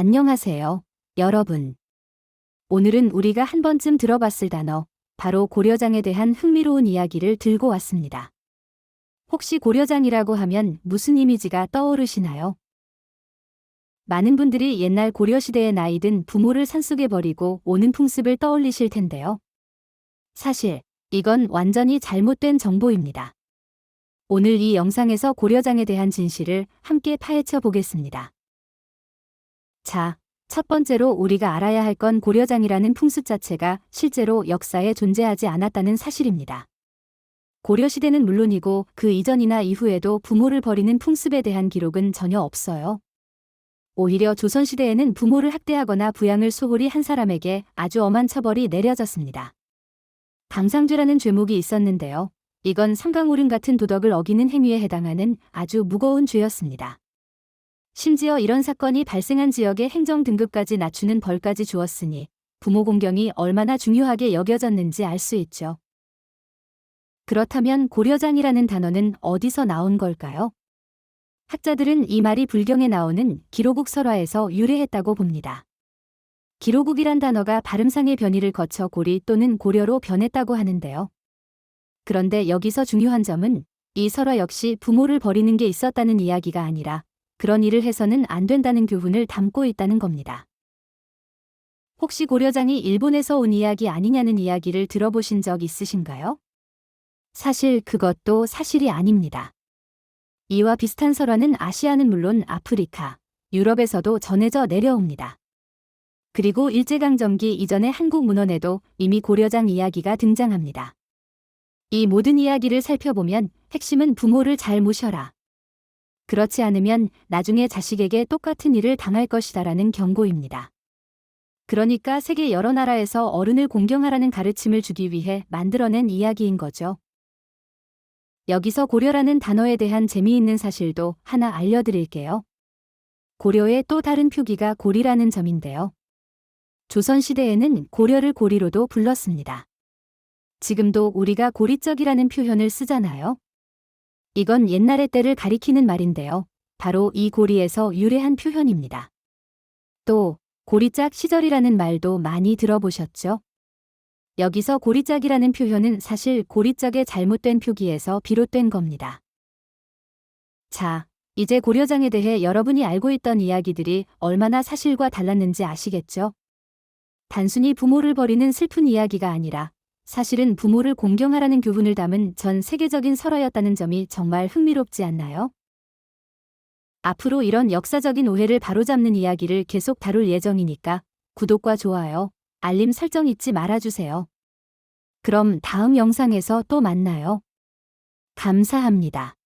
안녕하세요, 여러분. 오늘은 우리가 한 번쯤 들어봤을 단어, 바로 고려장에 대한 흥미로운 이야기를 들고 왔습니다. 혹시 고려장이라고 하면 무슨 이미지가 떠오르시나요? 많은 분들이 옛날 고려시대의 나이든 부모를 산속에 버리고 오는 풍습을 떠올리실 텐데요. 사실, 이건 완전히 잘못된 정보입니다. 오늘 이 영상에서 고려장에 대한 진실을 함께 파헤쳐 보겠습니다. 자, 첫 번째로 우리가 알아야 할 건 고려장이라는 풍습 자체가 실제로 역사에 존재하지 않았다는 사실입니다. 고려시대는 물론이고 그 이전이나 이후에도 부모를 버리는 풍습에 대한 기록은 전혀 없어요. 오히려 조선시대에는 부모를 학대하거나 부양을 소홀히 한 사람에게 아주 엄한 처벌이 내려졌습니다. 강상죄라는 죄목이 있었는데요. 이건 상강오륜 같은 도덕을 어기는 행위에 해당하는 아주 무거운 죄였습니다. 심지어 이런 사건이 발생한 지역의 행정 등급까지 낮추는 벌까지 주었으니 부모 공경이 얼마나 중요하게 여겨졌는지 알 수 있죠. 그렇다면 고려장이라는 단어는 어디서 나온 걸까요? 학자들은 이 말이 불경에 나오는 기로국 설화에서 유래했다고 봅니다. 기로국이란 단어가 발음상의 변이를 거쳐 고리 또는 고려로 변했다고 하는데요. 그런데 여기서 중요한 점은 이 설화 역시 부모를 버리는 게 있었다는 이야기가 아니라 그런 일을 해서는 안 된다는 교훈을 담고 있다는 겁니다. 혹시 고려장이 일본에서 온 이야기 아니냐는 이야기를 들어보신 적 있으신가요? 사실 그것도 사실이 아닙니다. 이와 비슷한 설화는 아시아는 물론 아프리카, 유럽에서도 전해져 내려옵니다. 그리고 일제강점기 이전의 한국 문헌에도 이미 고려장 이야기가 등장합니다. 이 모든 이야기를 살펴보면 핵심은 부모를 잘 모셔라. 그렇지 않으면 나중에 자식에게 똑같은 일을 당할 것이다라는 경고입니다. 그러니까 세계 여러 나라에서 어른을 공경하라는 가르침을 주기 위해 만들어낸 이야기인 거죠. 여기서 고려라는 단어에 대한 재미있는 사실도 하나 알려드릴게요. 고려의 또 다른 표기가 고리라는 점인데요. 조선시대에는 고려를 고리로도 불렀습니다. 지금도 우리가 고리적이라는 표현을 쓰잖아요. 이건 옛날의 때를 가리키는 말인데요. 바로 이 고리에서 유래한 표현입니다. 또, 고리짝 시절이라는 말도 많이 들어보셨죠? 여기서 고리짝이라는 표현은 사실 고리짝의 잘못된 표기에서 비롯된 겁니다. 자, 이제 고려장에 대해 여러분이 알고 있던 이야기들이 얼마나 사실과 달랐는지 아시겠죠? 단순히 부모를 버리는 슬픈 이야기가 아니라 사실은 부모를 공경하라는 교훈을 담은 전 세계적인 설화였다는 점이 정말 흥미롭지 않나요? 앞으로 이런 역사적인 오해를 바로잡는 이야기를 계속 다룰 예정이니까 구독과 좋아요, 알림 설정 잊지 말아주세요. 그럼 다음 영상에서 또 만나요. 감사합니다.